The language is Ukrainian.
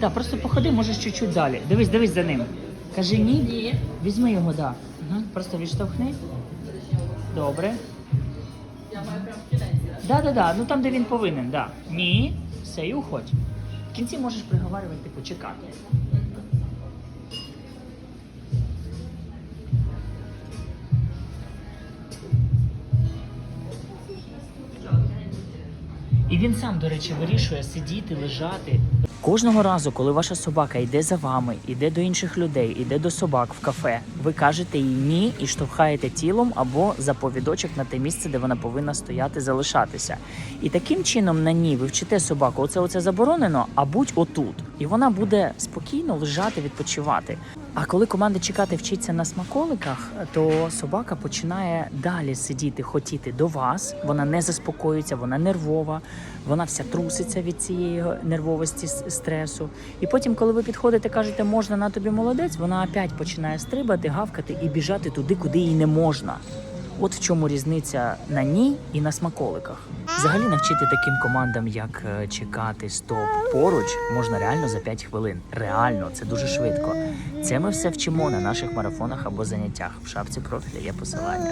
Так, просто походи, можеш чуть-чуть далі. Дивись, дивись за ним. Кажи ні. Ні. Візьми його, так. Да. Угу. Просто відштовхни. Добре. Я маю прям в кінець. Да, да, да. Ну там, де він повинен, да. Ні. Все, і уходь. В кінці можеш приговарювати, типу, чекати. І він сам, до речі, вирішує сидіти, лежати. Кожного разу, коли ваша собака йде за вами, йде до інших людей, йде до собак в кафе, ви кажете їй ні і штовхаєте тілом або за повідочок на те місце, де вона повинна стояти, залишатися. І таким чином на ні ви вчите собаку, оце оце заборонено, а будь отут. І вона буде спокійно лежати, відпочивати. А коли команда чекати вчиться на смаколиках, то собака починає далі сидіти, хотіти до вас. Вона не заспокоюється, вона нервова, вона вся труситься від цієї нервовості стресу. І потім, коли ви підходите, кажете, можна на тобі молодець, вона опять починає стрибати, гавкати і біжати туди, куди їй не можна. От в чому різниця на ній і на смаколиках. Взагалі навчити таким командам, як е, чекати, стоп поруч, можна реально за 5 хвилин. Реально, це дуже швидко. Це ми все вчимо на наших марафонах або заняттях. В шапці профіля є посилання.